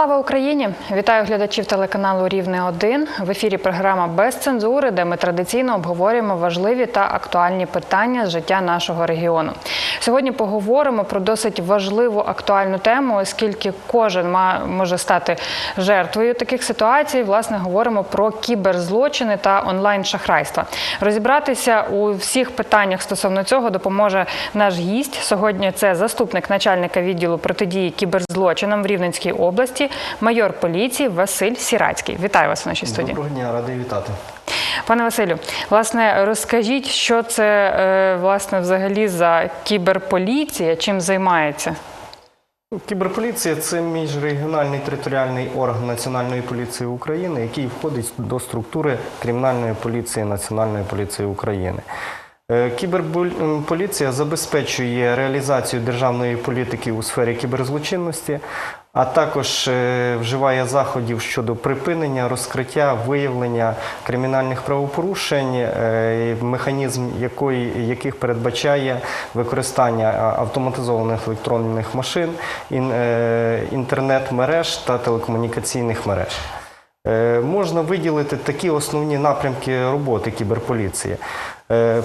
Слава Україні! Вітаю глядачів телеканалу Рівне 1 В ефірі програма без цензури, де ми традиційно обговорюємо важливі та актуальні питання з життя нашого регіону. Сьогодні поговоримо про досить важливу актуальну тему, оскільки кожен може стати жертвою таких ситуацій. Власне, говоримо про кіберзлочини та онлайн-шахрайства. Розібратися у всіх питаннях стосовно цього допоможе наш гість. Сьогодні це заступник начальника відділу протидії кіберзлочинам в Рівненській області, майор поліції Василь Сірацький. Вітаю вас в нашій студії. Доброго дня, радий вітати. Пане Василю, власне, розкажіть, що це е, власне взагалі за кіберполіція, чим займається? Кіберполіція це міжрегіональний територіальний орган Національної поліції України, який входить до структури кримінальної поліції Національної поліції України. Е, Кіберполіція забезпечує реалізацію державної політики у сфері кіберзлочинності, а також е, вживає заходів щодо припинення, розкриття, виявлення кримінальних правопорушень, е, механізм якої, яких передбачає використання автоматизованих електронних машин, е, інтернет-мереж та телекомунікаційних мереж. Можна виділити такі основні напрямки роботи кіберполіції.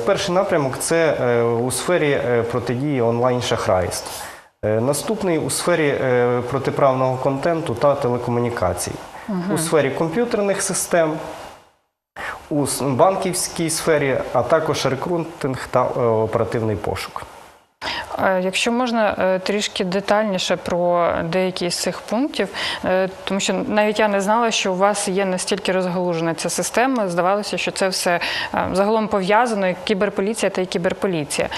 Перший напрямок це у сфері протидії онлайн-шахрайств. Е, Наступний у сфері е, протиправного контенту та телекомунікацій. У сфері комп'ютерних систем, у банківській сфері, а також рекрутинг та е, оперативний пошук. Якщо можна трішки детальніше про деякі з цих пунктів, тому що навіть я не знала, що у вас є настільки розгалужена ця система. Здавалося, що це все загалом пов'язано, і кіберполіція та і кіберполіція.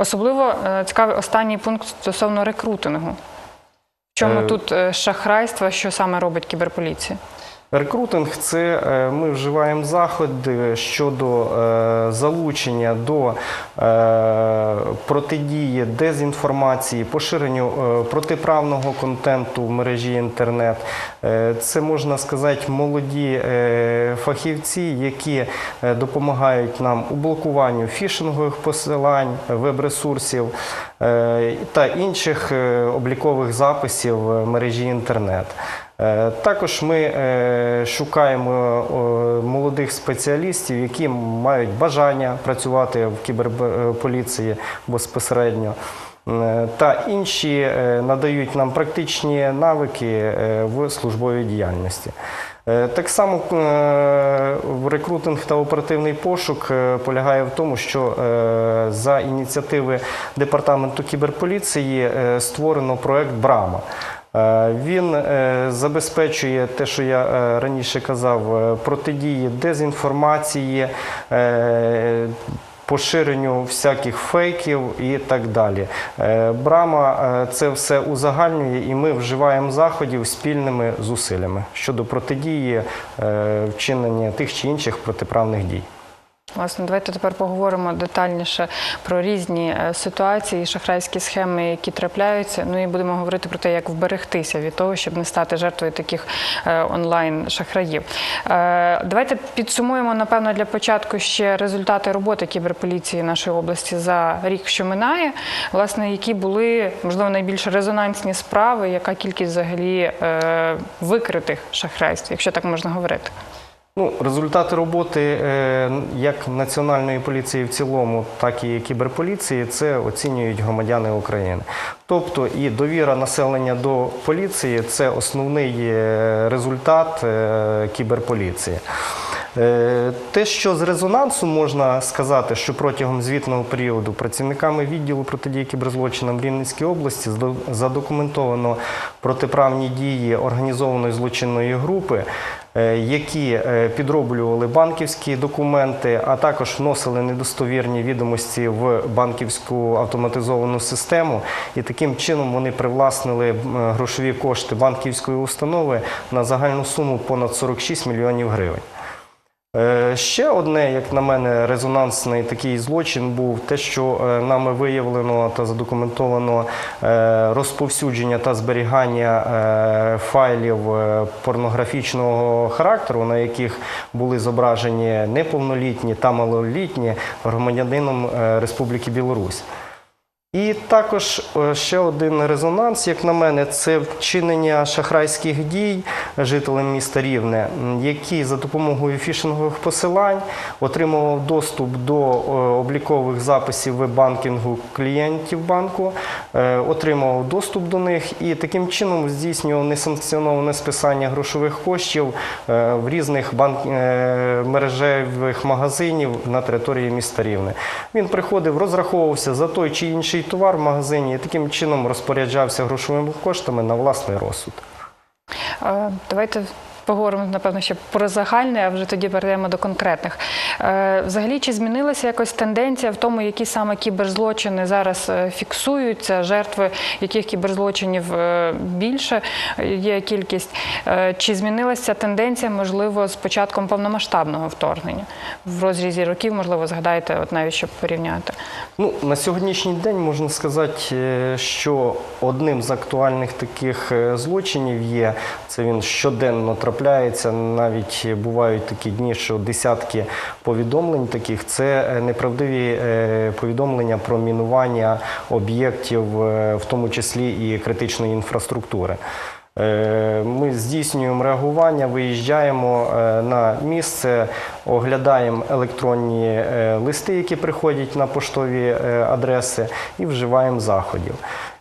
Особливо е, цікавий останній пункт стосовно рекрутингу. В чому Е, тут е, шахрайство, що саме робить кіберполіція? Рекрутинг це е, ми вживаємо заходи щодо е, залучення до е, протидії дезінформації, поширенню протиправного контенту в мережі інтернет. Це можна сказати молоді фахівці, які допомагають нам у блокуванню фішингових посилань, веб-ресурсів та інших облікових записів в мережі інтернет. Е, Також ми е, шукаємо е, молодих спеціалістів, які мають бажання працювати в кіберполіції безпосередньо. Та інші надають нам практичні навики в службовій діяльності. Так само рекрутинг та оперативний пошук полягає в тому, що за ініціативи департаменту кіберполіції створено проект Брама. Е, Він е, забезпечує те, що я е, раніше казав, протидії дезінформації, поширенню всяких фейків і так далі. Брама це все узагальнює, і ми вживаємо заходів спільними зусиллями щодо протидії вчинення тих чи інших протиправних дій. Власне, давайте тепер поговоримо детальніше про різні е, ситуації, шахрайські схеми, які трапляються. Ну і будемо говорити про те, як вберегтися від того, щоб не стати жертвою таких е, онлайн-шахраїв. Е, Давайте підсумуємо, напевно, для початку ще результати роботи кіберполіції нашої області за рік, що минає. Власне, які були можливо найбільш резонансні справи, яка кількість взагалі викритих шахрайств, якщо так можна говорити. Ну, результати роботи е, як Національної поліції в цілому, так і кіберполіції це оцінюють громадяни України. Тобто і довіра населення до поліції це основний е, результат е, кіберполіції. Те, що з резонансу можна сказати, що протягом звітного періоду працівниками відділу протидії кіберзлочинам в Рівненській області задокументовано протиправні дії організованої злочинної групи, які е, підроблювали банківські документи, а також вносили недостовірні відомості в банківську автоматизовану систему. І таким чином вони привласнили грошові кошти банківської установи на загальну суму понад 46 мільйонів гривень. Е, Ще одне, як на мене, резонансний такий злочин був те, що е, нами виявлено та задокументовано е, розповсюдження та зберігання файлів порнографічного характеру, на яких були зображені неповнолітні та малолітні громадянином Республіки Білорусь. І також е, ще один резонанс, як на мене, це вчинення шахрайських дій жителям міста Рівне, які за допомогою фішингових посилань отримував доступ до е, облікових записів веб-банкінгу клієнтів банку, е, отримував доступ до них і таким чином здійснював несанкціоноване списання грошових коштів в різних банк... мережевих магазинів на території міста Рівне. Він приходив, розраховувався за той чи інший товар в магазині і таким чином розпоряджався грошовими коштами на власний розсуд. Е, Давайте поговоримо, напевно, ще про загальне, а вже тоді перейдемо до конкретних. Е, Взагалі, чи змінилася якось тенденція в тому, які саме кіберзлочини зараз е, фіксуються, жертви яких кіберзлочинів е, більше є кількість? Чи змінилася тенденція, можливо, з початком повномасштабного вторгнення? В розрізі років, можливо, згадаєте, от навіть щоб порівняти. Ну, на сьогоднішній день можна сказати, що одним з актуальних таких злочинів є, це він щоденно трапляється, навіть бувають такі дні, що десятки повідомлень таких, це е, неправдиві е, повідомлення про мінування об'єктів, е, в тому числі і критичної інфраструктури. Ми здійснюємо реагування, виїжджаємо на місце, оглядаємо електронні листи, які приходять на поштові адреси, і вживаємо заходів.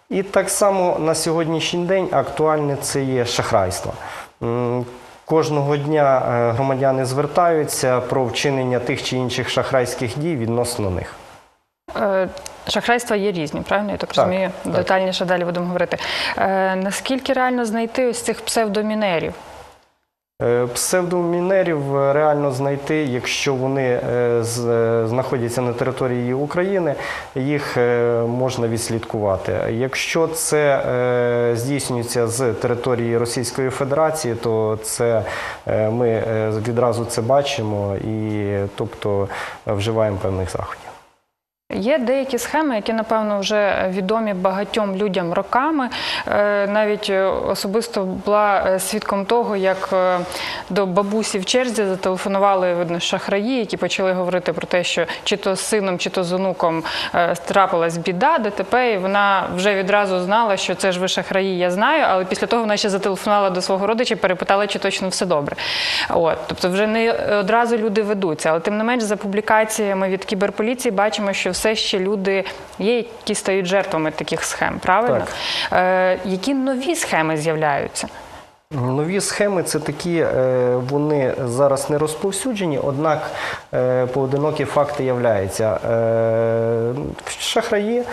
І так само на сьогоднішній день актуальне це є шахрайство. Кожного дня е, громадяни звертаються про вчинення тих чи інших шахрайських дій відносно них. Е, Шахрайства є різні, правильно? Я так, Так, розумію. так. Детальніше далі будемо говорити. Е, наскільки реально знайти ось цих псевдомінерів? Е, Псевдомінерів е, реально знайти, якщо вони е, знаходяться на території України, їх можна відслідкувати. Якщо це здійснюється з території Російської Федерації, то це ми відразу це бачимо і тобто вживаємо певних заходів. Є деякі схеми, які, напевно, вже відомі багатьом людям роками. Е, Навіть е, особисто була е, свідком того, як до бабусі в черзі зателефонували шахраї, які почали говорити про те, що чи то з сином, чи то з онуком трапилась біда, ДТП, і вона вже відразу знала, що це ж ви шахраї, я знаю. Але після того вона ще зателефонувала до свого родича, перепитала, чи точно все добре. От, тобто, вже не одразу люди ведуться, але тим не менш, за публікаціями від кіберполіції бачимо, що все ще люди є, які стають жертвами таких схем. Правильно? Е, які нові схеми з'являються? Нові схеми це такі, е, вони зараз не розповсюджені, однак е, поодинокі факти являються. Е, Шахраї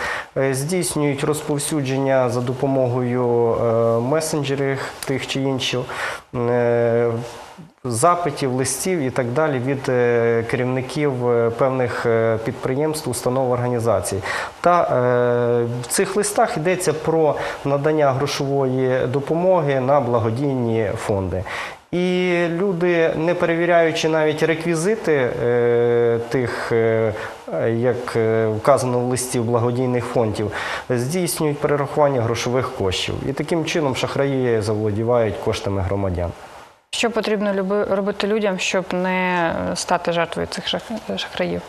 здійснюють розповсюдження за допомогою месенджерів тих чи інших. Запитів, листів і так далі від е, керівників е, певних е, підприємств, установ організацій. Та в цих листах йдеться про надання грошової допомоги на благодійні фонди. І люди, не перевіряючи навіть реквізити тих, як вказано в листі благодійних фондів, здійснюють перерахування грошових коштів. І таким чином шахраї заволодівають коштами громадян. Що потрібно робити людям, щоб не стати жертвою цих шахраїв?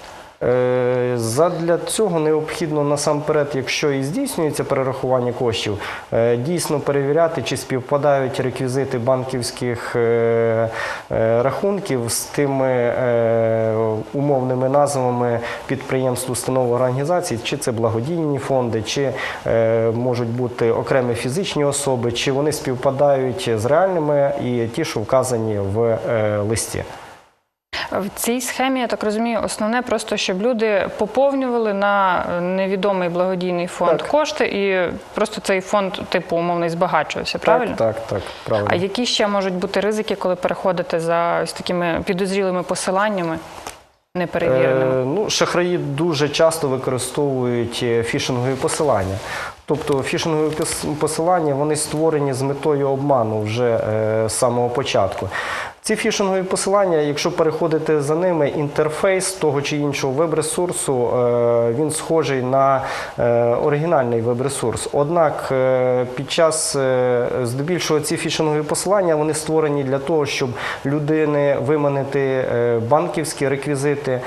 Е, Задля цього необхідно насамперед, якщо і здійснюється перерахування коштів, е, дійсно перевіряти, чи співпадають реквізити банківських е, рахунків з тими умовними назвами підприємств, установ організацій, чи це благодійні фонди, чи можуть бути окремі фізичні особи, чи вони співпадають з реальними і ті, що вказані в листі. В цій схемі, я так розумію, основне просто, щоб люди поповнювали на невідомий благодійний фонд Так. кошти, і просто цей фонд, типу, умовний, збагачувався, правильно? Так, так, так, правильно. А які ще можуть бути ризики, коли переходите за ось такими підозрілими посиланнями неперевіреними? Е, ну, шахраї дуже часто використовують е, фішингові посилання. Тобто фішингові посилання вони створені з метою обману вже е, з самого початку. Ці фішингові посилання, якщо переходити за ними, інтерфейс того чи іншого веб-ресурсу, е, він схожий на е, оригінальний веб-ресурс. Однак е, під час здебільшого ці фішингові посилання вони створені для того, щоб людини виманити банківські реквізити,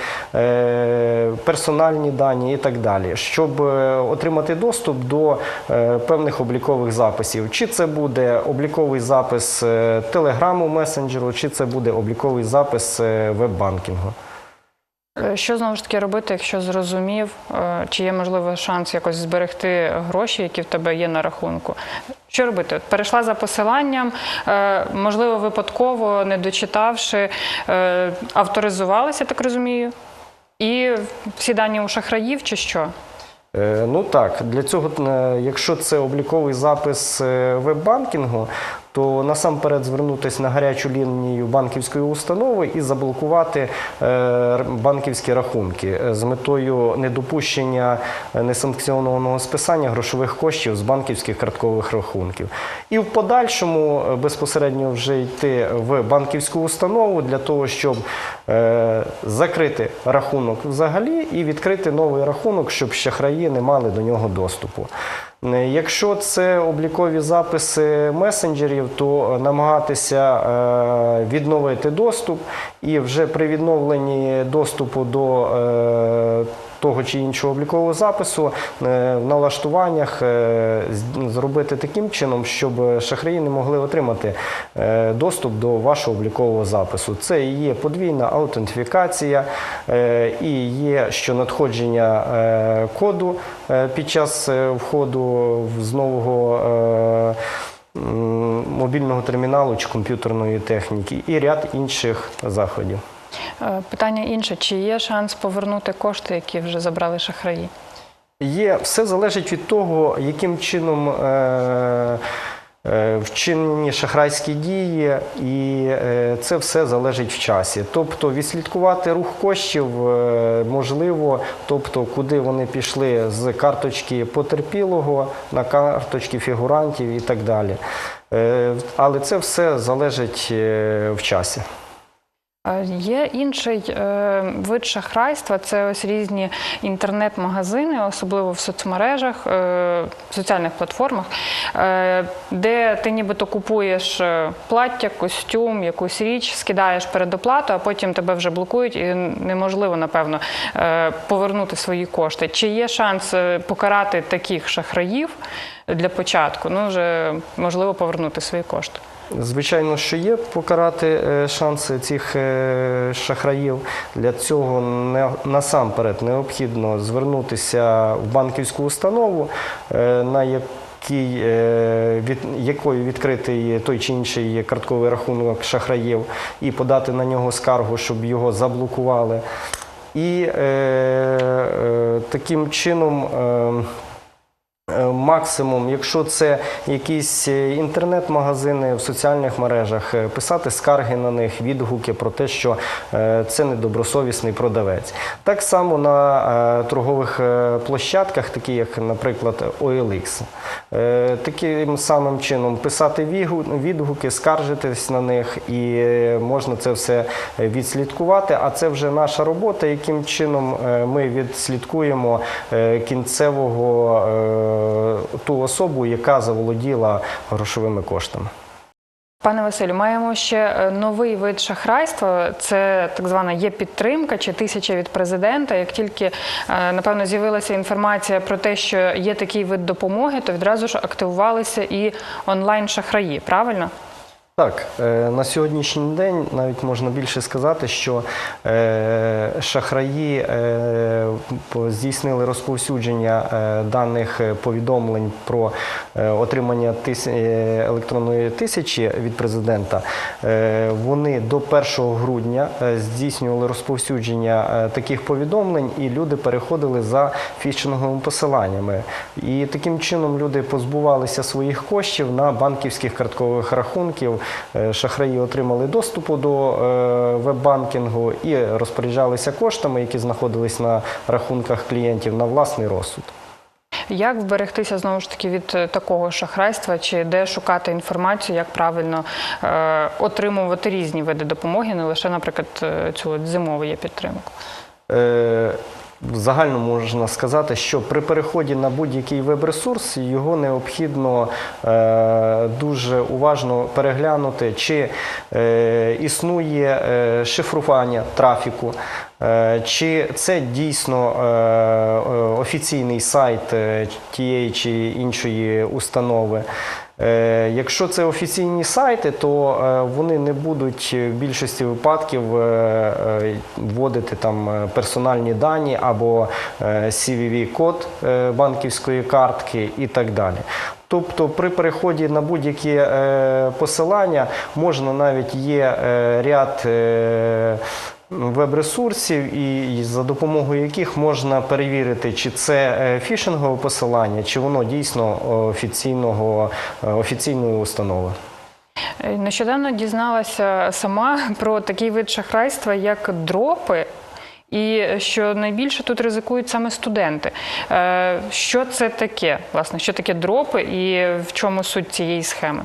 персональні дані і так далі, щоб отримати доступ до певних облікових записів. Чи це буде обліковий запис телеграму месенджеру, чи це буде обліковий запис е, веб-банкінгу. Е, Що знову ж таки робити, якщо зрозумів, е, чи є можливо шанс якось зберегти гроші, які в тебе є на рахунку? Що робити? От Перейшла за посиланням, можливо, випадково, не дочитавши, авторизувалася, так розумію, і всі дані у шахраїв, чи що? Ну так, для цього, якщо це обліковий запис веб-банкінгу, то насамперед звернутися на гарячу лінію банківської установи і заблокувати е, банківські рахунки е, з метою недопущення е, несанкціонованого списання грошових коштів з банківських карткових рахунків. І в подальшому безпосередньо вже йти в банківську установу для того, щоб закрити рахунок взагалі і відкрити новий рахунок, щоб шахраї не мали до нього доступу. Е, Якщо це облікові записи месенджерів, то намагатися е, відновити доступ і вже при відновленні доступу до е, того чи іншого облікового запису е, в налаштуваннях е, зробити таким чином, щоб шахраї не могли отримати е, доступ до вашого облікового запису. Це і є подвійна аутентифікація, і є що надходження коду під час входу з нового. Мобільного терміналу чи комп'ютерної техніки і ряд інших заходів. Е, Питання інше: чи є шанс повернути кошти, які вже забрали шахраї? Є, все залежить від того, яким чином е, е, вчинені шахрайські дії, і це все залежить в часі. Тобто відслідкувати рух коштів можливо, тобто куди вони пішли з карточки потерпілого на карточки фігурантів і так далі. Але це все залежить в часі. Е, Є інший е, вид шахрайства це ось різні інтернет-магазини, особливо в соцмережах, е, соціальних платформах, е, де ти нібито купуєш плаття, костюм, якусь річ, скидаєш передоплату, а потім тебе вже блокують, і неможливо, напевно, повернути свої кошти. Чи є шанс покарати таких шахраїв для початку? Ну, вже можливо повернути свої кошти. Звичайно, що є покарати е, шанси цих е, шахраїв. Для цього насамперед необхідно звернутися в банківську установу, е, на е, від, якою відкритий той чи інший картковий рахунок шахраїв, і подати на нього скаргу, щоб його заблокували. І е, е, таким чином. Е, Максимум, якщо це якісь е, інтернет-магазини в соціальних мережах, е, писати скарги на них, відгуки про те, що е, це недобросовісний продавець. Так само на е, торгових е, площадках, такі як, наприклад, OLX. Е, Таким самим чином писати відгуки, скаржитись на них, і е, можна це все е, відслідкувати. А це вже наша робота, яким чином е, ми відслідкуємо е, кінцевого е, ту особу, яка заволоділа грошовими коштами. Пане Василю, маємо ще е, новий вид шахрайства. Це так звана є підтримка чи тисяча від президента. Як тільки е, напевно з'явилася інформація про те, що є такий вид допомоги, то відразу ж активувалися і онлайн шахраї. Правильно? Так, е, на сьогоднішній день навіть можна більше сказати, що е, шахраї е, здійснили розповсюдження даних повідомлень про отримання електронної тисячі від президента. Вони до 1 грудня здійснювали розповсюдження таких повідомлень, і люди переходили за фішинговими посиланнями. І таким чином люди позбувалися своїх коштів на банківських карткових рахунків. Е, Шахраї отримали доступу до е, веб-банкінгу і розпоряджалися коштами, які знаходились на рахунках клієнтів на власний розсуд. Як вберегтися знову ж таки від е, такого шахрайства, чи де шукати інформацію, як правильно е, отримувати різні види допомоги, не лише, наприклад, цю от зимову є підтримку? Е, Загально можна сказати, що при переході на будь-який веб-ресурс його необхідно е, дуже уважно переглянути, чи е, існує е, шифрування трафіку, е, чи це дійсно е, е, офіційний сайт е, тієї чи іншої установи. Е, Якщо це офіційні сайти, то е, вони не будуть в більшості випадків е, вводити там персональні дані або CVV-код банківської картки і так далі. Тобто при переході на будь-які посилання можна навіть є ряд веб-ресурсів, і за допомогою яких можна перевірити, чи це е, фішингове посилання, чи воно дійсно офіційного, е, офіційної установи. Е, Нещодавно дізналася сама про такий вид шахрайства, як дропи. І що найбільше тут ризикують саме студенти. Е, Що це таке? Власне, що таке дропи і в чому суть цієї схеми?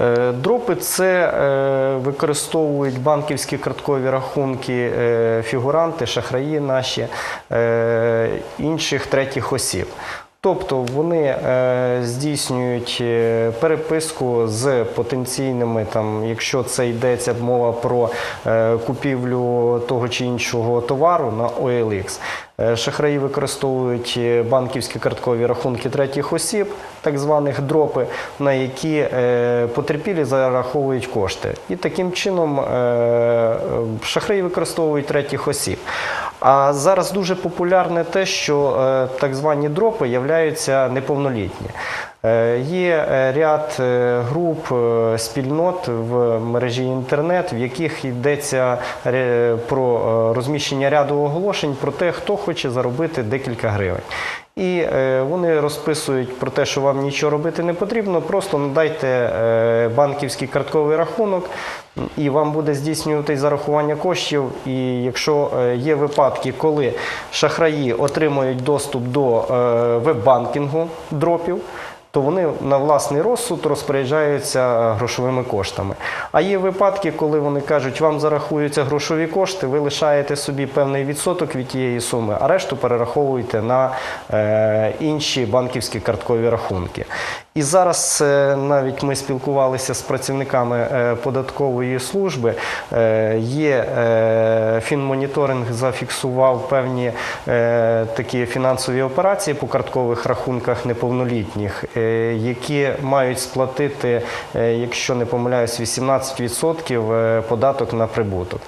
Е, Дропи це е, використовують банківські карткові рахунки е, фігуранти, шахраї наші, інших третіх осіб. Тобто вони здійснюють переписку з потенційними, там, якщо це йдеться мова про купівлю того чи іншого товару на OLX. Е, Шахраї використовують е, банківські карткові рахунки третіх осіб, так званих дропи, на які е, потерпілі зараховують кошти. І таким чином шахраї використовують третіх осіб. А зараз дуже популярне те, що так звані дропи являються неповнолітні. Е, Є е, ряд е, груп спільнот в мережі інтернет, в яких йдеться про розміщення ряду оголошень про те, хто хоче заробити декілька гривень. І вони розписують про те, що вам нічого робити не потрібно, просто надайте банківський картковий рахунок, і вам буде здійснювати зарахування коштів. І якщо є випадки, коли шахраї отримують доступ до веб-банкінгу дропів, то вони на власний розсуд розпоряджаються е, грошовими коштами. А є випадки, коли вони кажуть, вам зарахуються грошові кошти, ви лишаєте собі певний відсоток від тієї суми, а решту перераховуєте на е, інші банківські карткові рахунки. І зараз е, навіть ми спілкувалися з працівниками е, податкової служби. Е, Є фінмоніторинг зафіксував певні такі фінансові операції по карткових рахунках неповнолітніх, які мають сплатити, якщо не помиляюсь, 18% е, податок на прибуток.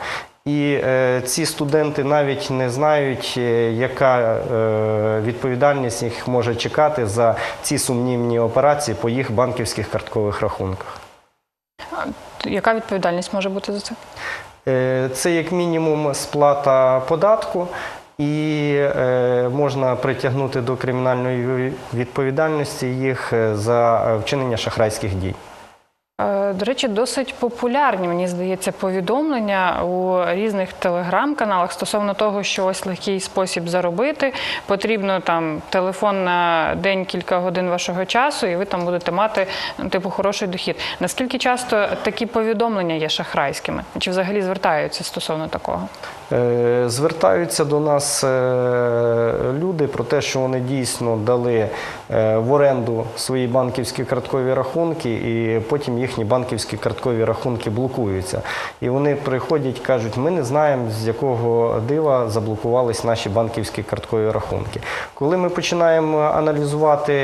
І е, ці студенти навіть не знають, е, яка е, відповідальність їх може чекати за ці сумнівні операції по їх банківських карткових рахунках. Яка відповідальність може бути за це? Е, Це як мінімум сплата податку, і е, можна притягнути до кримінальної відповідальності їх е, за е, вчинення шахрайських дій. До речі, досить популярні, мені здається, повідомлення у різних телеграм-каналах стосовно того, що ось легкий спосіб заробити. Потрібно там телефон на день кілька годин вашого часу, і ви там будете мати ну, типу хороший дохід. Наскільки часто такі повідомлення є шахрайськими? Чи взагалі звертаються стосовно такого? Е, Звертаються до нас е, люди про те, що вони дійсно дали е, в оренду свої банківські карткові рахунки, і потім їхні банківські карткові рахунки блокуються. І вони приходять, кажуть, ми не знаємо, з якого дива заблокувались наші банківські карткові рахунки. Коли ми починаємо аналізувати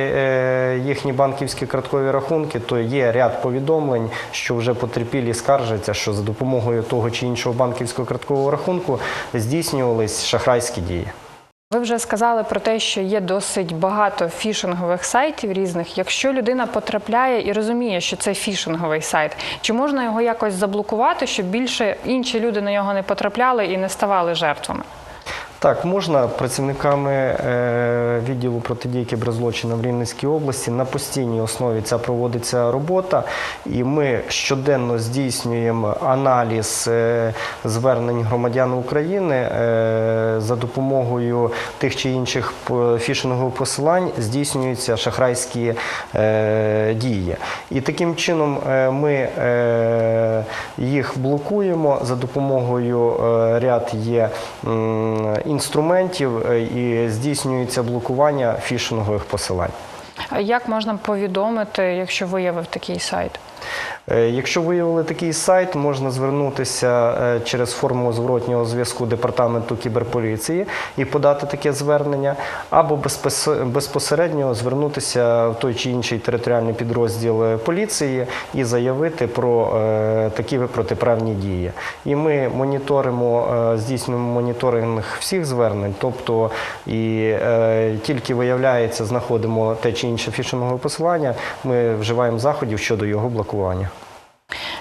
їхні банківські карткові рахунки, то є ряд повідомлень, що вже потерпілі скаржаться, що за допомогою того чи іншого банківського карткового рахунку здійснювались шахрайські дії. Ви вже сказали про те, що є досить багато фішингових сайтів різних. Якщо людина потрапляє і розуміє, що це фішинговий сайт, чи можна його якось заблокувати, щоб більше інші люди на нього не потрапляли і не ставали жертвами? Так, можна працівниками е, відділу протидії кіберзлочинам в Рівненській області. На постійній основі ця проводиться робота, і ми щоденно здійснюємо аналіз е, звернень громадян України е, за допомогою тих чи інших фішингових посилань здійснюються шахрайські дії. І таким чином ми їх блокуємо. За допомогою ряд є інструментів е, і здійснюється блокування фішингових посилань. Як можна повідомити, якщо виявив такий сайт? Е, Якщо виявили такий сайт, можна звернутися е, через форму зворотнього зв'язку департаменту кіберполіції і подати таке звернення, або безпосередньо звернутися в той чи інший територіальний підрозділ е, поліції і заявити про такі протиправні дії. І ми моніторимо, здійснюємо моніторинг всіх звернень, тобто і тільки виявляється, знаходимо те чи інше фішингове посилання, ми вживаємо заходів щодо його блокування.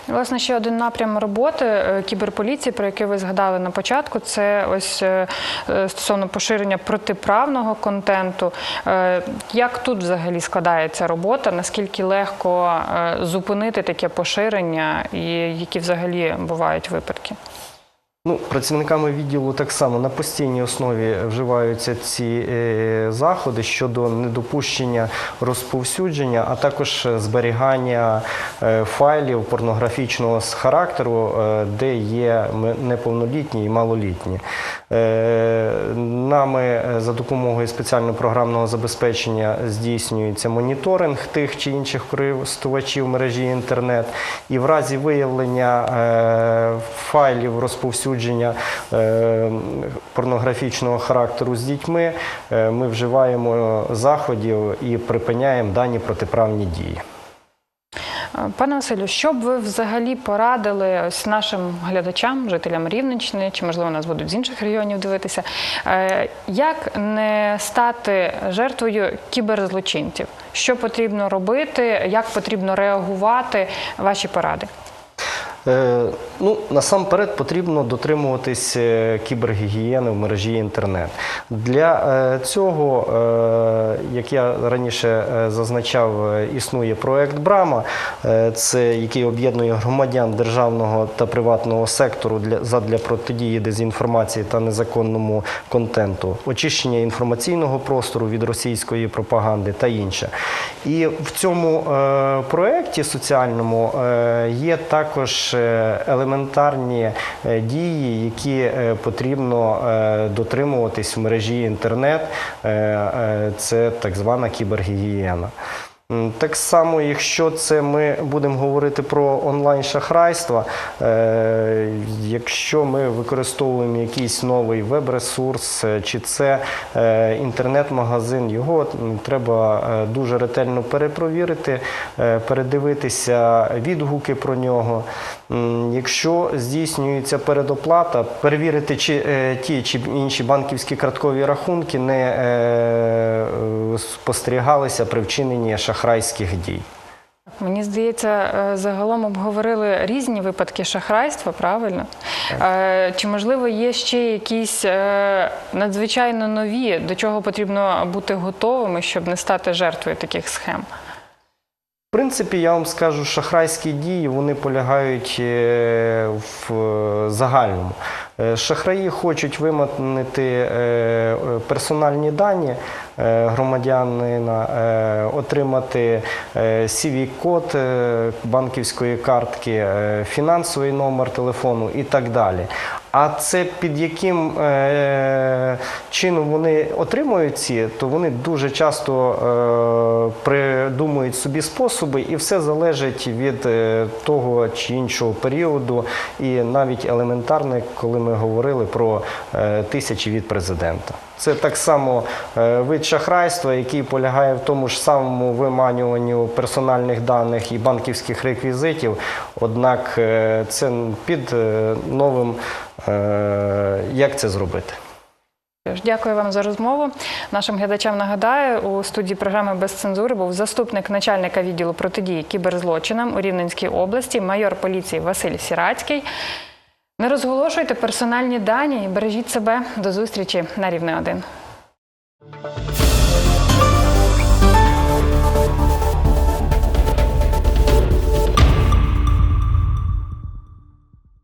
Власне, ще один напрям роботи е, кіберполіції, про який ви згадали на початку, це ось е, е, стосовно поширення протиправного контенту. Як тут взагалі складається робота? Наскільки легко зупинити таке поширення, і які взагалі бувають випадки? Ну, працівниками відділу так само на постійній основі вживаються ці е, заходи щодо недопущення розповсюдження, а також зберігання е, файлів порнографічного характеру, е, де є неповнолітні і малолітні. Нами за допомогою спеціального програмного забезпечення здійснюється моніторинг тих чи інших користувачів мережі інтернет, і в разі виявлення файлів розповсюдження е, порнографічного характеру з дітьми, е, ми вживаємо заходів і припиняємо дані протиправні дії. Пане Василю, що б ви взагалі порадили ось нашим глядачам, жителям Рівненщини, чи можливо нас будуть з інших регіонів дивитися, е, як не стати жертвою кіберзлочинців? Що потрібно робити, як потрібно реагувати? Ваші поради? Е, Ну, насамперед потрібно дотримуватись е, кібергігієни в мережі інтернет. Для е, цього, як я раніше зазначав, існує проект Брама, це який об'єднує громадян державного та приватного сектору для задля протидії дезінформації та незаконному контенту, очищення інформаційного простору від російської пропаганди та інше. І в цьому проєкті соціальному є також елементарні е, дії, які е, потрібно е, дотримуватись в мережі інтернет. Е, е, Це так звана кібергігієна. Так само, якщо це ми будемо говорити про онлайн-шахрайство, е, якщо ми використовуємо якийсь новий веб-ресурс, е, чи це е, інтернет-магазин, його треба е, дуже ретельно перепровірити, е, передивитися відгуки про нього. Якщо здійснюється передоплата, перевірити, чи е, ті чи інші банківські карткові рахунки не е, е, спостерігалися при вчиненні шахрайських дій. Мені здається, загалом обговорили різні випадки шахрайства, правильно? Чи можливо є ще якісь надзвичайно нові, до чого потрібно бути готовими, щоб не стати жертвою таких схем? Принципі, я вам скажу, шахрайські дії вони полягають е, в е, загальному. Е, Шахраї хочуть виманити персональні дані громадянина, отримати CV-код е, банківської картки, фінансовий номер телефону і так далі. А це під яким е, чином вони отримують ці, то вони дуже часто е, придумують собі способи, і все залежить від е, того чи іншого періоду, і навіть елементарне, коли ми говорили про е, тисячі від президента. Це так само е, вид шахрайства, який полягає в тому ж самому виманюванню персональних даних і банківських реквізитів. Однак е, це під е, новим, як це зробити. Дякую вам за розмову. Нашим глядачам нагадаю, у студії програми без цензури був заступник начальника відділу протидії кіберзлочинам у Рівненській області, майор поліції Василь Сірацький. Не розголошуйте персональні дані і бережіть себе. До зустрічі на рівне 1.